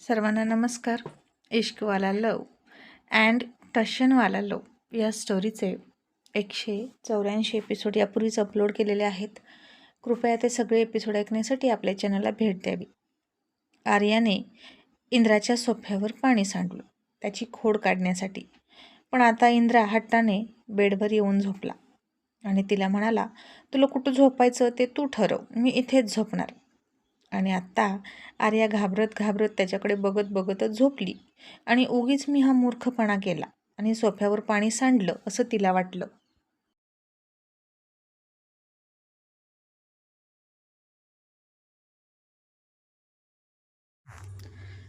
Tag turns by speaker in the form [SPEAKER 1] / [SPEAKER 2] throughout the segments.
[SPEAKER 1] सर्वांना नमस्कार. इश्कवाला लव अँड टशनवाला लव या स्टोरीचे एकशे चौऱ्याऐंशी एपिसोड यापूर्वीच अपलोड केलेले आहेत. कृपया ते सगळे एपिसोड ऐकण्यासाठी आपल्या चॅनलला भेट द्यावी. आर्याने इंद्राच्या सोफ्यावर पाणी सांडलं त्याची खोड काढण्यासाठी. पण आता इंद्रा हट्टाने बेडवर येऊन झोपला आणि तिला म्हणाला तुला कुठं झोपायचं ते तू ठरव मी इथेच झोपणार. आणि आत्ता आर्या घाबरत घाबरत त्याच्याकडे बघत बघतच झोपली. आणि उगीच मी हा मूर्खपणा केला आणि सोफ्यावर पाणी सांडलं असं तिला वाटलं.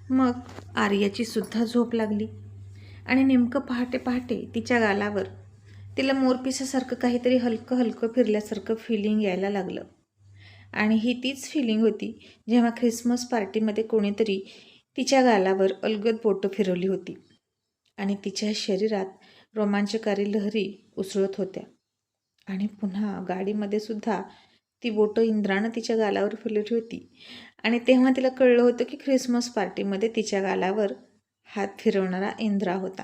[SPEAKER 1] मग आर्याची सुद्धा झोप लागली. आणि नेमकं पहाटे पहाटे तिच्या गालावर तिला मोरपिसासारखं काहीतरी हलकं हलकं फिरल्यासारखं फिलिंग यायला लागलं. आणि ही तीच फिलिंग होती जेव्हा ख्रिसमस पार्टीमध्ये कोणीतरी तिच्या गालावर अलगद बोटं फिरवली होती. आणि तिच्या शरीरात रोमांचकारी लहरी उसळत होत्या. आणि पुन्हा गाडीमध्ये सुद्धा ती बोटं इंद्रानं तिच्या गालावर फिरवली होती. आणि तेव्हा तिला कळलं होतं की ख्रिसमस पार्टीमध्ये तिच्या गालावर हात फिरवणारा इंद्रा होता.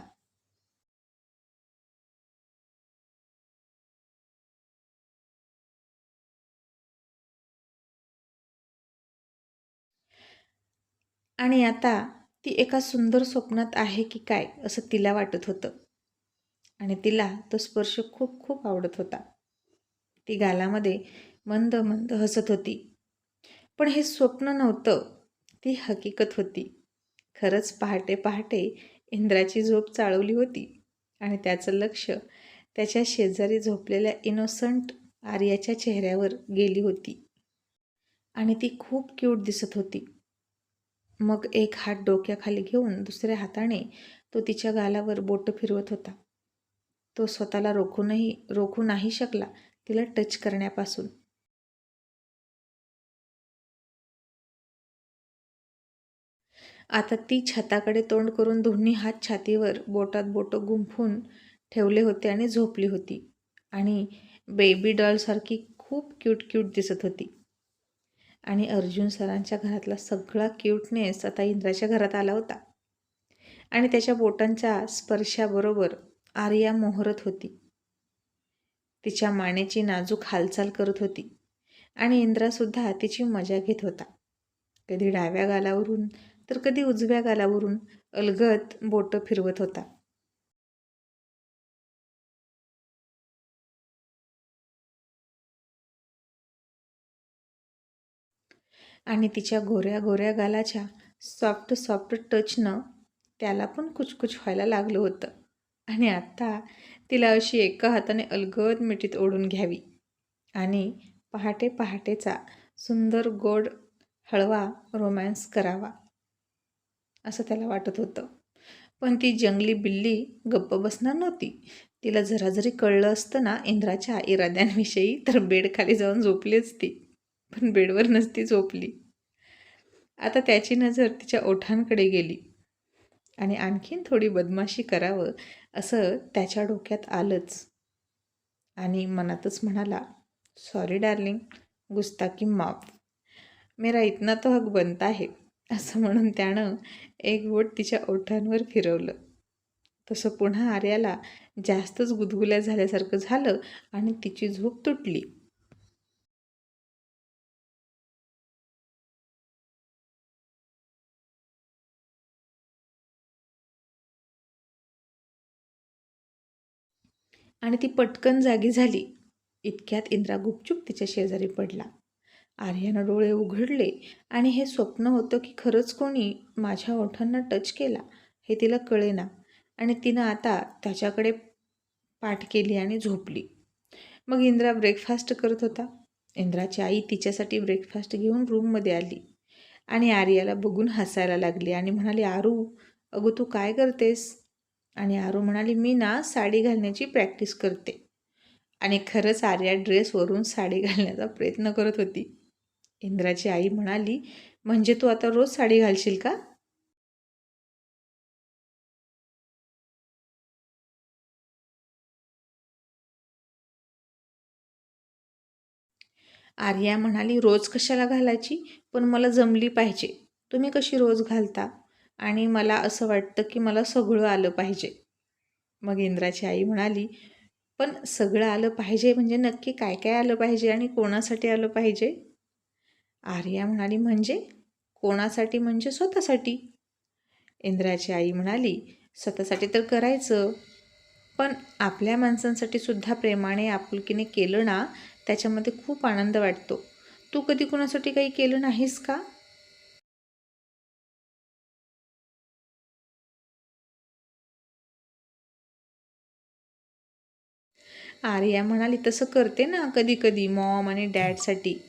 [SPEAKER 1] आणि आता ती एका सुंदर स्वप्नात आहे की काय असं तिला वाटत होतं. आणि तिला तो स्पर्श खूप खूप आवडत होता. ती गालामध्ये मंद मंद हसत होती. पण हे स्वप्न नव्हतं. ती हकीकत होती. खरंच पहाटे पहाटे इंद्राची झोप चाळवली होती. आणि त्याचं लक्ष त्याच्या शेजारी झोपलेल्या इनोसंट आर्याच्या चेहऱ्यावर गेली होती. आणि ती खूप क्यूट दिसत होती. मग एक हात डोक्याखाली घेऊन दुसऱ्या हाताने तो तिच्या गालावर बोट फिरवत होता. तो स्वतःला रोखूनही रोखू नाही शकला तिला टच करण्यापासून. आता ती छताकडे तोंड करून दोन्ही हात छातीवर बोटात बोटं गुंफून ठेवले होते आणि झोपली होती. आणि बेबी डॉलसारखी खूप क्यूट क्यूट दिसत होती. आणि अर्जुन सरांच्या घरातला सगळा क्यूटनेस आता इंद्राच्या घरात आला होता. आणि त्याच्या बोटांच्या स्पर्शाबरोबर आर्या मोहरत होती. तिच्या मानेची नाजूक हालचाल करत होती. आणि इंद्रासुद्धा तिची मजा घेत होता. कधी डाव्या गालावरून तर कधी उजव्या गालावरून अलगत बोटं फिरवत होता. आणि तिच्या गोऱ्या गोऱ्या गालाच्या सॉफ्ट सॉफ्ट टचनं त्याला पण कुचकुच व्हायला लागलं होतं. आणि आत्ता तिला अशी एका हाताने अलगद मिठीत ओढून घ्यावी. आणि पहाटे पहाटेचा सुंदर गोड हळवा रोमॅन्स करावा असं त्याला वाटत होतं. पण ती जंगली बिल्ली गप्प बसणार नव्हती. तिला जरा जरी कळलं असतं ना इंद्राच्या इराद्यांविषयी तर बेडखाली जाऊन झोपली असती. पण बेडवर नसती झोपली. आता त्याची नजर तिच्या ओठांकडे गेली. आणि आणखीन थोडी बदमाशी करावं असं त्याच्या डोक्यात आलंच. आणि मनातच म्हणाला सॉरी डार्लिंग गुस्ताकी माफ. मेरा इतना तो हक बनता आहे असं म्हणून त्यानं एक बोट तिच्या ओठांवर फिरवलं. तसं पुन्हा आर्याला जास्तच गुदगुल्या झाल्यासारखं झालं आणि तिची झोप तुटली. आणि ती पटकन जागी झाली. इतक्यात इंद्रा गुपचूप तिच्या शेजारी पडला. आर्यानं डोळे उघडले आणि हे स्वप्न होतं की खरंच कोणी माझ्या ओठांना टच केला हे तिला कळेना. आणि तिनं आता त्याच्याकडे पाठ केली आणि झोपली. मग इंद्रा ब्रेकफास्ट करत होता. इंद्राची आई तिच्यासाठी ब्रेकफास्ट घेऊन रूममध्ये आली. आणि आर्याला बघून हसायला लागली आणि म्हणाली आरू अगं तू काय करतेस? आणि आरू म्हणाली मी ना साडी घालण्याची प्रॅक्टिस करते. आणि खरंच आर्या ड्रेसवरून साडी घालण्याचा प्रयत्न करत होती. इंद्राची आई म्हणाली म्हणजे तू आता रोज साडी घालशील का? आर्या म्हणाली रोज कशाला घालायची? पण मला जमली पाहिजे. तुम्ही कशी रोज घालता? आणि मला असं वाटतं की मला सगळं आलं पाहिजे. मग इंद्राची आई म्हणाली पण सगळं आलं पाहिजे म्हणजे नक्की काय काय आलं पाहिजे आणि कोणासाठी आलं पाहिजे? आर्या म्हणाली म्हणजे? कोणासाठी म्हणजे स्वतःसाठी? इंद्राची आई म्हणाली स्वतःसाठी तर करायचं पण आपल्या माणसांसाठी सुद्धा प्रेमाने आपुलकीने केलं ना त्याच्यामध्ये खूप आनंद वाटतो. तू कधी कोणासाठी काही केलं नाहीस का? आर्या म्हणाली तसं करते ना कधी कधी मॉम आणि डॅडसाठी.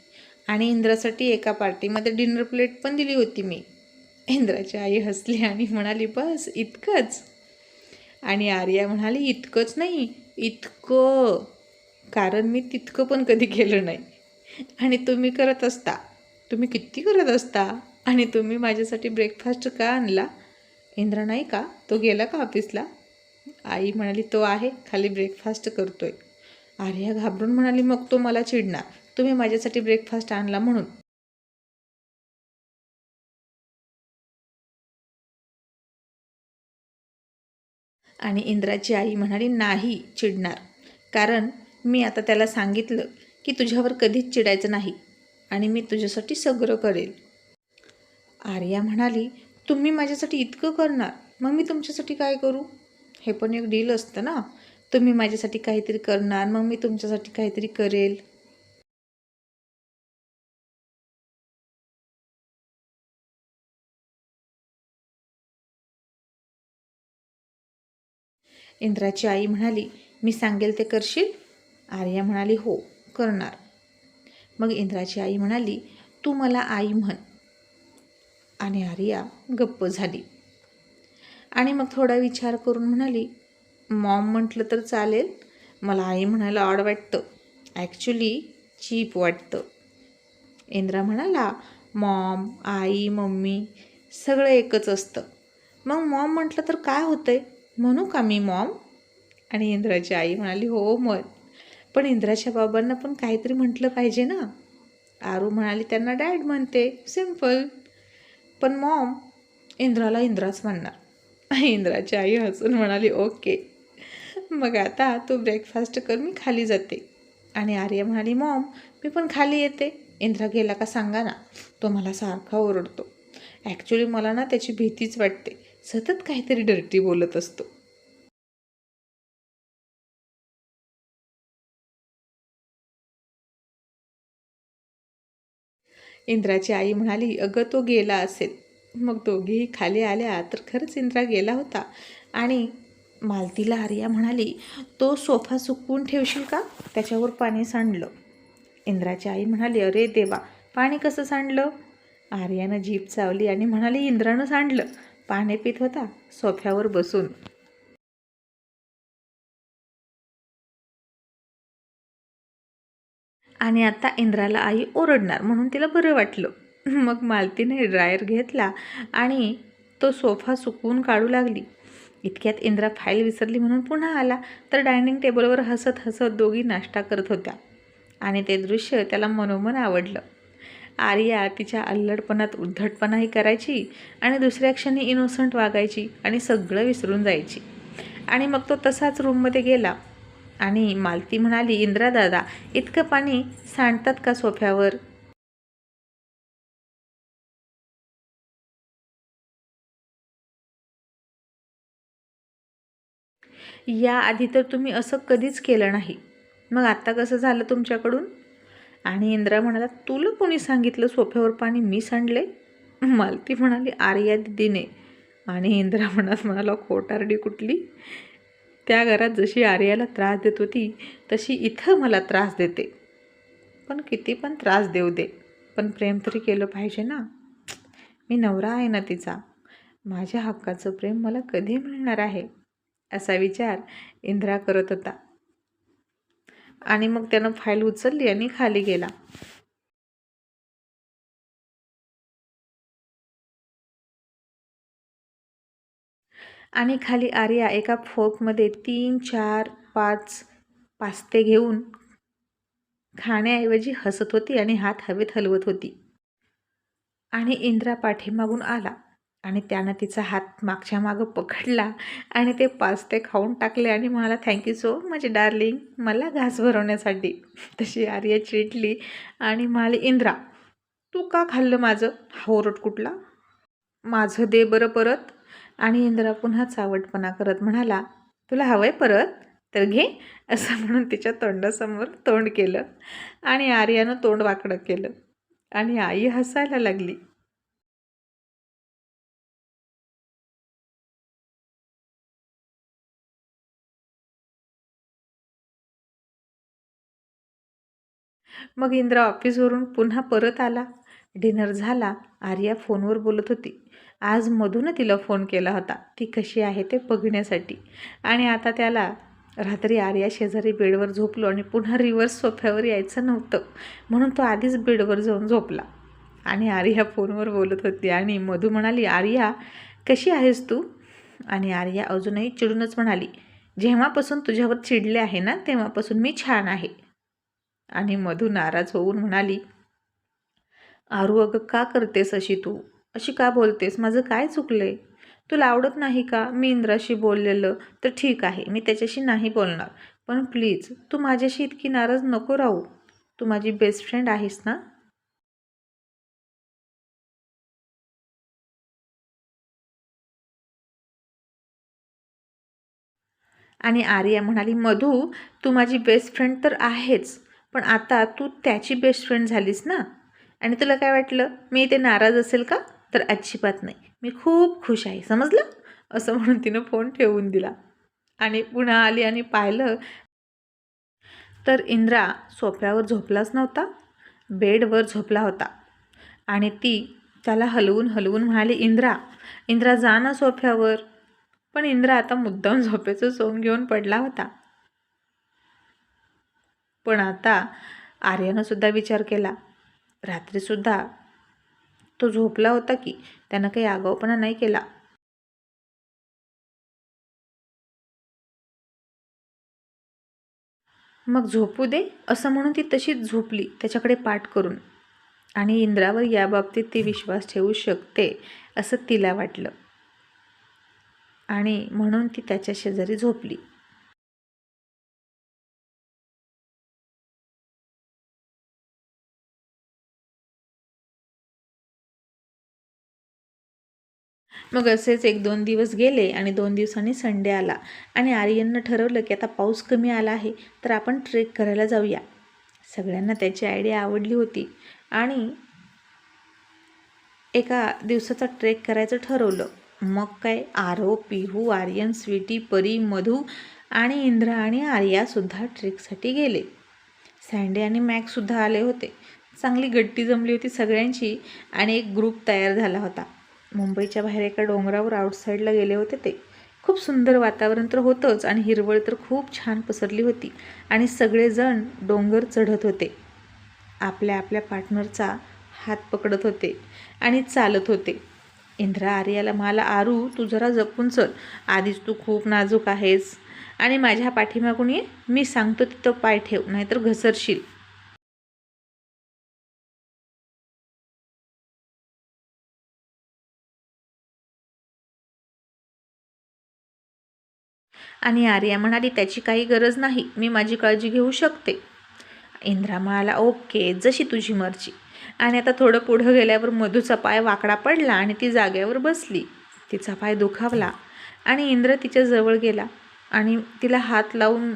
[SPEAKER 1] आणि इंद्रासाठी एका पार्टीमध्ये डिनर प्लेट पण दिली होती मी. इंद्राची आई हसली आणि म्हणाली बस इतकंच. आणि आर्या म्हणाली इतकंच नाही इतकं. कारण मी तितकं पण कधी केलं नाही. आणि तुम्ही करत असता. तुम्ही किती करत असता? आणि तुम्ही माझ्यासाठी ब्रेकफास्ट का आणला? इंद्रा नाही का? तो गेला का ऑफिसला आई म्हणाली तो आहे खाली ब्रेकफास्ट करतोय. आर्या घाबरून म्हणाली मग तो मला चिडणार. तुम्ही माझ्यासाठी ब्रेकफास्ट आणला म्हणून. आणि इंद्राची आई म्हणाली नाही चिडणार. कारण मी आता त्याला सांगितलं की तुझ्यावर कधीच चिडायचं नाही आणि मी तुझ्यासाठी सगळं करेल. आर्या म्हणाली तुम्ही माझ्यासाठी इतकं करणार. मग मी तुमच्यासाठी काय करू? हे पण एक डील असतं ना. तुम्ही माझ्यासाठी काहीतरी करणार मग मी तुमच्यासाठी काहीतरी करेल. इंद्राची आई म्हणाली मी सांगेल ते करशील? आर्या म्हणाली हो करणार. मग इंद्राची आई म्हणाली तू मला आई म्हण. आणि आर्या गप्प झाली. आणि मग थोडा विचार करून म्हणाली मॉम म्हटलं तर चालेल. मला आई म्हणायला ऑड वाटतं. ॲक्च्युली चीप वाटतं. इंद्रा म्हणाला मॉम आई मम्मी सगळं एकच असतं. मग मॉम म्हटलं तर काय होतंय? म्हणू का मी मॉम? आणि इंद्राची आई म्हणाली हो मत पण इंद्राच्या बाबांना पण काहीतरी म्हटलं पाहिजे ना. आरू म्हणाली त्यांना डॅड म्हणते. सिंपल पण मॉम इंद्राला इंद्राच म्हणणार. इंद्राची आई हसून म्हणाली ओके. मग आता तू ब्रेकफास्ट कर मी खाली जाते. आणि आर्या म्हणाली मॉम मी पण खाली येते. इंद्रा गेला का सांगा ना तो मला सारखा ओरडतो. ॲक्च्युली मला ना त्याची भीतीच वाटते. सतत काहीतरी डर्टी बोलत असतो. इंद्राची आई म्हणाली अगं तो गेला असेल. मग दोघेही खाली आल्या तर खरंच इंद्रा गेला होता. आणि मालतीला आर्या म्हणाली तो सोफा सुकवून ठेवशील का? त्याच्यावर पाणी सांडलं. इंद्राची आई म्हणाली अरे देवा पाणी कसं सांडलं? आर्यानं जीप चावली आणि म्हणाली इंद्रानं सांडलं. पाणी पित होता सोफ्यावर बसून. आणि आता इंद्राला आई ओरडणार म्हणून तिला बरं वाटलं. मग मालतीने ड्रायर घेतला आणि तो सोफा सुकवून काढू लागली. इतक्यात इंद्रा फाईल विसरली म्हणून पुन्हा आला. तर डायनिंग टेबलवर हसत हसत दोघी नाश्ता करत होत्या आणि ते दृश्य त्याला मनोमन आवडलं. आर्या तिच्या अल्लडपणात उद्धटपणाही करायची आणि दुसऱ्या क्षणी इनोसंट वागायची आणि सगळं विसरून जायची. आणि मग तो तसाच रूममध्ये गेला आणि मालती म्हणाली इंद्रा दादा इतकं पाणी सांडतात का सोफ्यावर? याआधी तर तुम्ही असं कधीच केलं नाही. मग आत्ता कसं झालं तुमच्याकडून? आणि इंद्रा म्हणाला तुला कोणी सांगितलं सोफ्यावर पाणी मी सांडले? मालती म्हणाली आर्या दिदीने. आणि इंद्रा म्हणत म्हणाला खोटारडी कुठली? त्या घरात जशी आर्याला त्रास देत होती तशी इथं मला त्रास देते. पण किती पण त्रास देऊ दे पण प्रेम तरी केलं पाहिजे ना. मी नवरा आहे ना तिचा. माझ्या हक्काचं प्रेम मला कधी मिळणार आहे? असा विचार इंद्रा करत होता. आणि मग त्यानं फाईल उचलली आणि खाली गेला. आणि खाली आर्या एका फोकमध्ये तीन चार पाच पास्ते घेऊन खाण्याऐवजी हसत होती आणि हात हवेत हलवत होती. आणि इंद्रा पाठीमागून आला. आणि त्यानं तिचा हात मागच्या मागं पकडला आणि ते पास्ते खाऊन टाकले आणि म्हणाला थँक्यू सो मच डार्लिंग मला घास भरवण्यासाठी. तशी आर्या चिडली आणि म्हणाली इंद्रा तू का खाल्लं माझं? हा कुठला? माझं दे बरं परत. आणि इंद्रा पुन्हा चावटपणा करत म्हणाला तुला हवंय परत? तर घे असं म्हणून तिच्या तोंडासमोर तोंड केलं आणि आर्यानं तोंड वाकडं केलं आणि आई हसायला लागली. मग इंद्रा ऑफिसवरून पुन्हा परत आला. डिनर झाला. आर्या फोनवर बोलत होती. आज मधून तिला फोन केला होता. ती कशी आहे ते बघण्यासाठी. आणि आता त्याला रात्री आर्या शेजारी बेडवर झोपलो आणि पुन्हा रिव्हर्स सोफ्यावर यायचं नव्हतं. म्हणून तो आधीच बेडवर जाऊन झोपला. आणि आर्या फोनवर बोलत होती आणि मधू म्हणाली आर्या कशी आहेस तू? आणि आर्या अजूनही चिडूनच म्हणाली जेव्हापासून तुझ्यावर चिडले आहे ना तेव्हापासून मी छान आहे. आणि मधू नाराज होऊन म्हणाली आरू अगं का करतेस अशी तू? अशी का बोलतेस? माझं काय चुकलंय? तुला आवडत नाही का? मी इंद्राशी बोललेलं तर ठीक आहे मी त्याच्याशी नाही बोलणार. पण प्लीज तू माझ्याशी इतकी नाराज नको राहू. तू माझी बेस्ट फ्रेंड आहेस ना? आणि आर्या म्हणाली मधू तू माझी बेस्ट फ्रेंड तर आहेच. पण आता तू त्याची बेस्ट फ्रेंड झालीस ना? आणि तुला काय वाटलं? मी ते नाराज असेल का? तर अजिबात नाही. मी खूप खुश आहे. समजलं? असं म्हणून तिनं फोन ठेवून दिला. आणि पुन्हा आली आणि पाहिलं तर इंद्रा सोफ्यावर झोपलाच नव्हता. बेडवर झोपला होता. आणि ती त्याला हलवून हलवून म्हणाली इंद्रा इंद्रा जा ना सोफ्यावर. पण इंद्रा आता मुद्दाम झोपेचं सोंग घेऊन पडला होता. पण आता आर्यानं सुद्धा विचार केला. रात्रीसुद्धा तो झोपला होता की त्यानं काही आगाऊपणा नाही केला. मग झोपू दे असं म्हणून ती तशीच झोपली त्याच्याकडे पाठ करून. आणि इंद्रावर याबाबतीत ती विश्वास ठेवू शकते असं तिला वाटलं. आणि म्हणून ती त्याच्या शेजारी झोपली. मग असेच एक दोन दिवस गेले आणि दोन दिवसांनी संडे आला. आणि आर्यननं ठरवलं की आता पाऊस कमी आला आहे तर आपण ट्रेक करायला जाऊया. सगळ्यांना त्याची आयडिया आवडली होती. आणि एका दिवसाचा ट्रेक करायचं ठरवलं. मग काय आरो पिहू आर्यन स्वीटी परी मधू आणि इंद्रा आणि आर्यासुद्धा ट्रेकसाठी गेले. सँडे आणि मॅकसुद्धा आले होते. चांगली गट्टी जमली होती सगळ्यांची आणि एक ग्रुप तयार झाला होता. मुंबईच्या बाहेर एका डोंगरावर आउटसाईडला गेले होते ते. खूप सुंदर वातावरण तर होतंच आणि हिरवळ तर खूप छान पसरली होती आणि सगळेजण डोंगर चढत होते. आपल्या आपल्या पार्टनरचा हात पकडत होते आणि चालत होते. इंद्रा आर्याला मला आरू तू जरा जपून चल. आधीच तू खूप नाजूक आहेस आणि माझ्या पाठीमागून ये. मी सांगतो तिथं पाय ठेव नाहीतर घसरशील. आणि आर्या म्हणाली त्याची काही गरज नाही मी माझी काळजी घेऊ शकते. इंद्रा म्हणाला ओके जशी तुझी मर्जी. आणि आता थोडं पुढं गेल्यावर मधूचा पाय वाकडा पडला आणि ती जाग्यावर बसली. तिचा पाय दुखावला आणि इंद्र तिच्या जवळ गेला आणि तिला हात लावून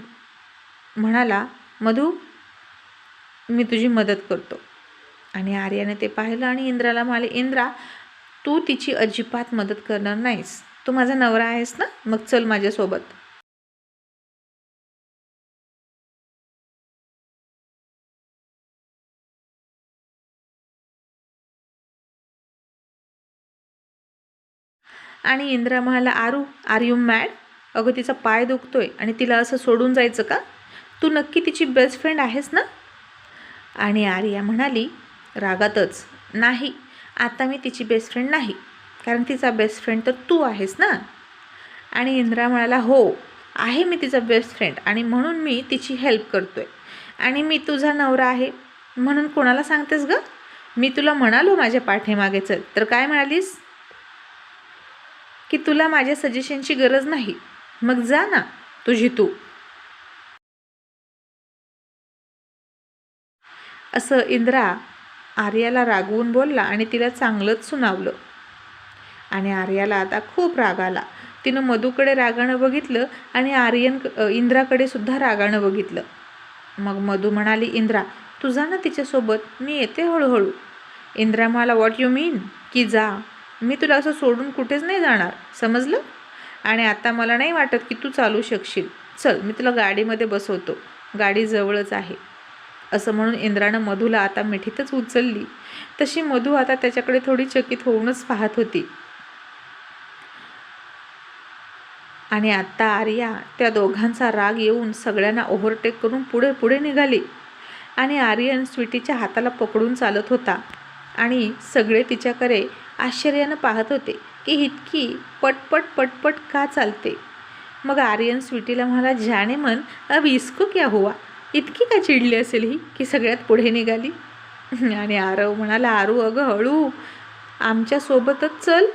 [SPEAKER 1] म्हणाला मधू मी तुझी मदत करतो. आणि आर्याने ते पाहिलं आणि इंद्राला म्हणाले इंद्रा तू तिची अजिबात मदत करणार नाहीस. तू माझा नवरा आहेस ना? मग चल माझ्यासोबत. आणि इंद्रा म्हणाला आरू आर यू मॅड अगं तिचा पाय दुखतोय आणि तिला असं सोडून जायचं का? तू नक्की तिची बेस्ट फ्रेंड आहेस ना? आणि आर्या म्हणाली रागातच. नाही आता मी तिची बेस्ट फ्रेंड नाही कारण तिचा बेस्ट फ्रेंड तर तू आहेस ना? आणि इंद्रा म्हणाला हो आहे मी तिचा बेस्ट फ्रेंड आणि म्हणून मी तिची हेल्प करतो आहे आणि मी तुझा नवरा आहे म्हणून कोणाला सांगतेस गं? मी तुला म्हणालो माझ्या पाठीमागे चल. तर काय म्हणालीस? की तुला माझ्या सजेशनची गरज नाही. मग जा ना तुझी तू असं इंद्रा आर्याला रागवून बोलला आणि तिला चांगलंच सुनावलं. आणि आर्याला आता खूप राग आला. तिनं मधूकडे रागानं बघितलं आणि आर्यन इंद्राकडे सुद्धा रागानं बघितलं. मग मधू म्हणाली इंद्रा तू जा ना तिच्यासोबत मी येते हळूहळू. इंद्रा मला वॉट यू मीन की जा. मी तुला असं सोडून कुठेच नाही जाणार समजलं? आणि आता मला नाही वाटत की तू चालू शकशील. चल मी तुला गाडीमध्ये बसवतो. गाडी जवळच आहे. असं म्हणून इंद्रानं मधूला आता मिठीतच उचलली. तशी मधू आता त्याच्याकडे थोडी चकित होऊनच पाहत होती. आणि आत्ता आर्या त्या दोघांचा राग येऊन सगळ्यांना ओव्हरटेक करून पुढे पुढे निघाली. आणि आर्यन स्वीटीच्या हाताला पकडून चालत होता. आणि सगळे तिच्याकडे आश्चर्यानं पाहत होते की इतकी पटपट पटपट का चालते? मग आर्यन स्वीटीला म्हणाला जाणे मन अब इसको क्या हुआ? इतकी का चिडली असेल ही की सगळ्यात पुढे निघाली? आणि आरव म्हणाला आरू अगं हळू. आमच्यासोबतच चल.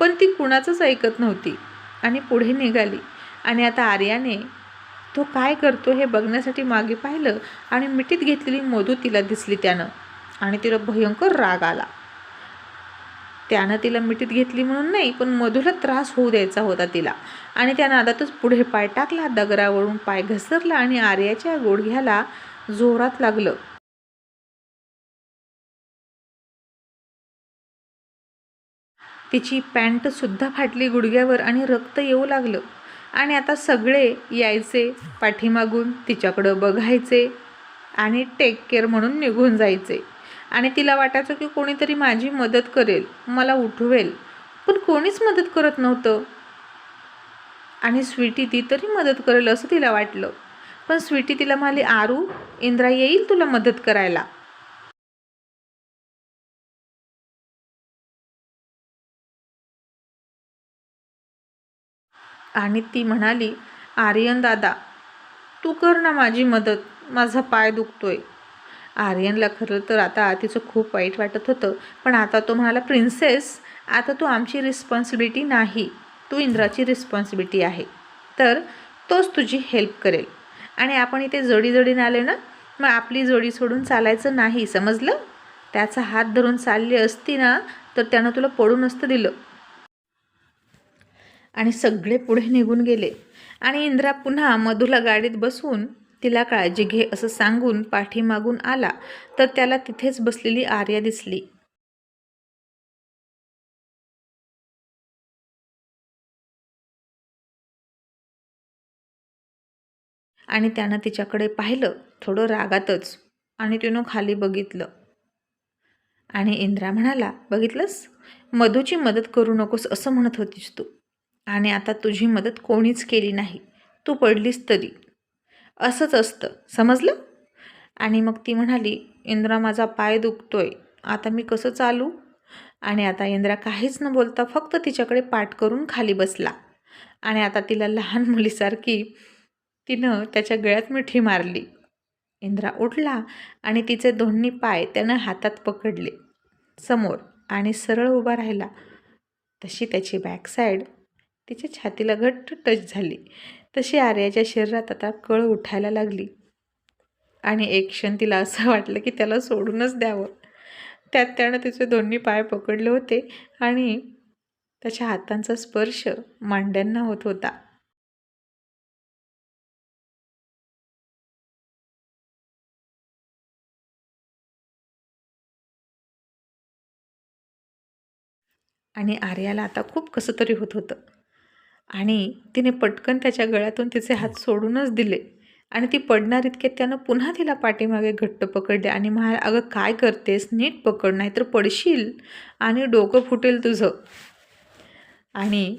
[SPEAKER 1] पण ती कुणाचंच ऐकत नव्हती आणि पुढे निघाली. आणि आता आर्याने तो काय करतो हे बघण्यासाठी मागे पाहिलं आणि मिठीत घेतलेली मधू तिला दिसली त्यानं. आणि तिला भयंकर राग आला. त्यानं तिला मिठीत घेतली म्हणून नाही पण मधूला त्रास होऊ द्यायचा होता तिला. आणि त्या नादातच पुढे पाय टाकला दगरावरून पाय घसरला आणि आर्याच्या गोडघ्याला जोरात लागलं. तिची पॅन्टसुद्धा फाटली गुडघ्यावर आणि रक्त येऊ लागलं. आणि आता सगळे यायचे पाठीमागून तिच्याकडं बघायचे आणि टेक केअर म्हणून निघून जायचे. आणि तिला वाटायचं की कोणीतरी माझी मदत करेल मला उठवेल. पण कोणीच मदत करत नव्हतं. आणि स्वीटी ती तरी मदत करेल असं तिला वाटलं. पण स्वीटी तिला म्हणाली आरू इंद्रा येईल तुला मदत करायला. आणि ती म्हणाली आर्यन दादा तू कर ना माझी मदत. माझा पाय दुखतोय. आर्यनला खरं तर आता तिचं खूप वाईट वाटत होतं पण आता तो म्हणाला प्रिन्सेस आता तू आमची रिस्पॉन्सिबिलिटी नाही तू इंद्राची रिस्पॉन्सिबिलिटी आहे तर तोच तुझी हेल्प करेल. आणि आपण इथे जोडी जोडीने आले ना मग आपली जोडी सोडून चालायचं नाही समजलं? त्याचा हात धरून चालली असती ना तर त्यानं तुला पडून असतं दिलं. आणि सगळे पुढे निघून गेले. आणि इंद्रा पुन्हा मधूला गाडीत बसून तिला काळजी घे असं सांगून पाठीमागून आला तर त्याला तिथेच बसलेली आर्या दिसली. आणि त्यानं तिच्याकडे पाहिलं थोडं रागातच आणि तिनं खाली बघितलं. आणि इंद्रा म्हणाला बघितलंस? मधूची मदत करू नकोस असं म्हणत होतीस तू. आणि आता तुझी मदत कोणीच केली नाही. तू पडलीस तरी. असंच असतं. समजलं? आणि मग ती म्हणाली इंद्रा माझा पाय दुखतोय. आता मी कसं चालू? आणि आता इंद्रा काहीच न बोलता फक्त तिच्याकडे पाठ करून खाली बसला. आणि आता तिला लहान मुलीसारखी तिनं त्याच्या गळ्यात मिठी मारली. इंद्रा उठला आणि तिचे दोन्ही पाय त्यानं हातात पकडले. समोर आणि सरळ उभा राहिला. तशी त्याची बॅकसाईड तिच्या छातीला घट्ट टच झाली. तशी आर्याच्या शरीरात आता कळ उठायला लागली. आणि एक क्षण तिला असं वाटलं की त्याला सोडूनच द्यावं. त्यात त्यानं तिचे दोन्ही पाय पकडले होते आणि त्याच्या हातांचा स्पर्श मांड्यांना होत होता. आणि आर्याला आता खूप कसं तरी होत होतं. आणि तिने पटकन त्याच्या गळ्यातून तिचे हात सोडूनच दिले. आणि ती पडणार इतके त्यानं पुन्हा तिला पाठीमागे घट्ट पकडले आणि म्हणाल अगं काय करतेस? नीट पकड नाही तर पडशील आणि डोकं फुटेल तुझं. आणि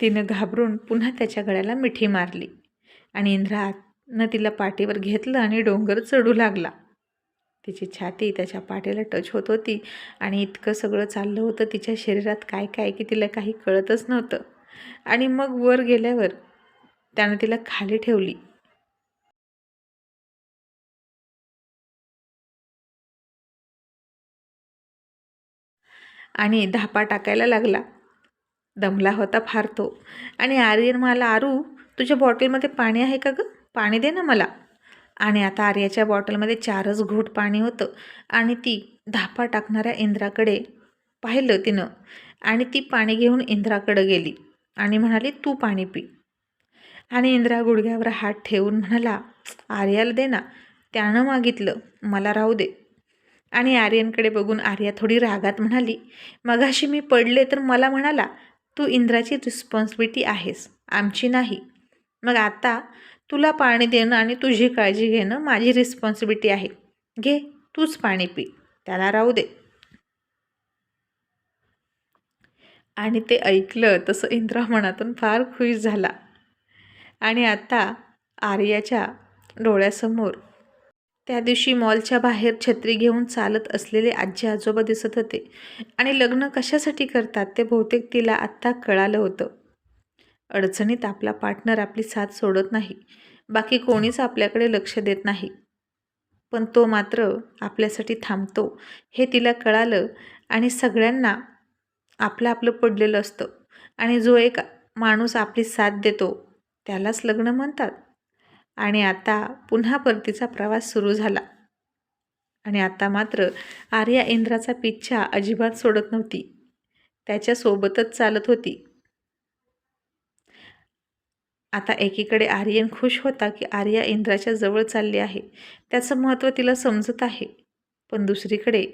[SPEAKER 1] तिनं घाबरून पुन्हा त्याच्या गळ्याला मिठी मारली आणि इंद्रानं तिला पाठीवर घेतलं आणि डोंगर चढू लागला. तिची छाती त्याच्या पाठीला टच होत होती आणि इतकं सगळं चाललं होतं तिच्या शरीरात काय काय की तिला काही कळतच नव्हतं. आणि मग वर गेल्यावर त्यानं तिला खाली ठेवली. आणि धापा टाकायला लागला. दमला होता फार तो. आणि आर्यन मला आरू तुझ्या बॉटलमध्ये पाणी आहे का गं? पाणी दे ना मला. आणि आता आर्याच्या बॉटलमध्ये चारच घोट पाणी होतं आणि ती धापा टाकणाऱ्या इंद्राकडे पाहिलं तिनं आणि ती पाणी घेऊन इंद्राकडं गेली आणि म्हणाली तू पाणी पी. आणि इंद्रा गुडघ्यावर हात ठेवून म्हणाला आर्याला दे ना त्यानं मागितलं मला राहू दे. आणि आर्यनकडे बघून आर्या थोडी रागात म्हणाली मगाशी मी पडले तर मला म्हणाला तू इंद्राची रिस्पॉन्सिबिलिटी आहेस आमची नाही. मग आता तुला पाणी देणं आणि तुझी काळजी घेणं माझी रिस्पॉन्सिबिलिटी आहे. घे तूच पाणी पी. त्याला राहू दे. आणि ते ऐकलं तसं इंद्रा मनातून फार खुश झाला. आणि आता आर्याच्या डोळ्यासमोर त्या दिवशी मॉलच्या बाहेर छत्री घेऊन चालत असलेले आजी आजोबा दिसत होते. आणि लग्न कशासाठी करतात ते बहुतेक तिला आत्ता कळालं होतं. अडचणीत आपला पार्टनर आपली साथ सोडत नाही. बाकी कोणीच आपल्याकडे लक्ष देत नाही. पण तो मात्र आपल्यासाठी थांबतो हे तिला कळालं आणि सगळ्यांना आपलं आपलं पडलेलं असतं आणि जो एक माणूस आपली साथ देतो त्यालाच लग्न म्हणतात. आणि आता पुन्हा परतीचा प्रवास सुरू झाला. आणि आता मात्र आर्या इंद्राचा पिच्छा अजिबात सोडत नव्हती. त्याच्यासोबतच चालत होती. आता एकीकडे आर्यन खुश होता की आर्या इंद्राच्या जवळ चालली आहे. त्याचं महत्त्व तिला समजत आहे. पण दुसरीकडे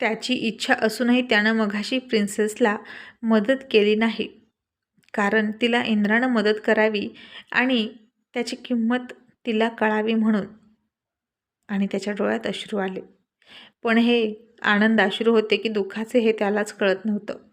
[SPEAKER 1] त्याची इच्छा असूनही त्यानं मघाशी प्रिन्सेसला मदत केली नाही. कारण तिला इंद्रानं मदत करावी आणि त्याची किंमत तिला कळावी म्हणून. आणि त्याच्या डोळ्यात अश्रू आले. पण हे आनंद अश्रू होते की दुःखाचे हे त्यालाच कळत नव्हतं.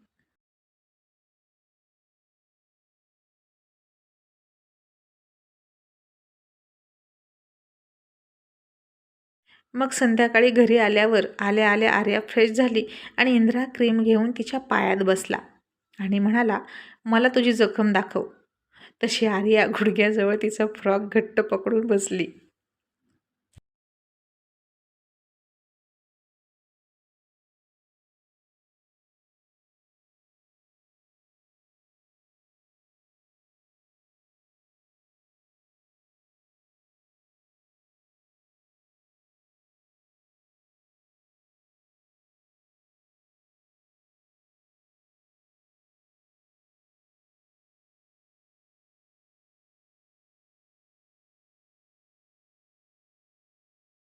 [SPEAKER 1] मग संध्याकाळी घरी आल्यावर आल्या आल्या आर्या फ्रेश झाली आणि इंद्रा क्रीम घेऊन तिच्या पायात बसला. आणि म्हणाला मला तुझी जखम दाखव. तशी आर्या गुडघ्याजवळ तिचा फ्रॉक घट्ट पकडून बसली.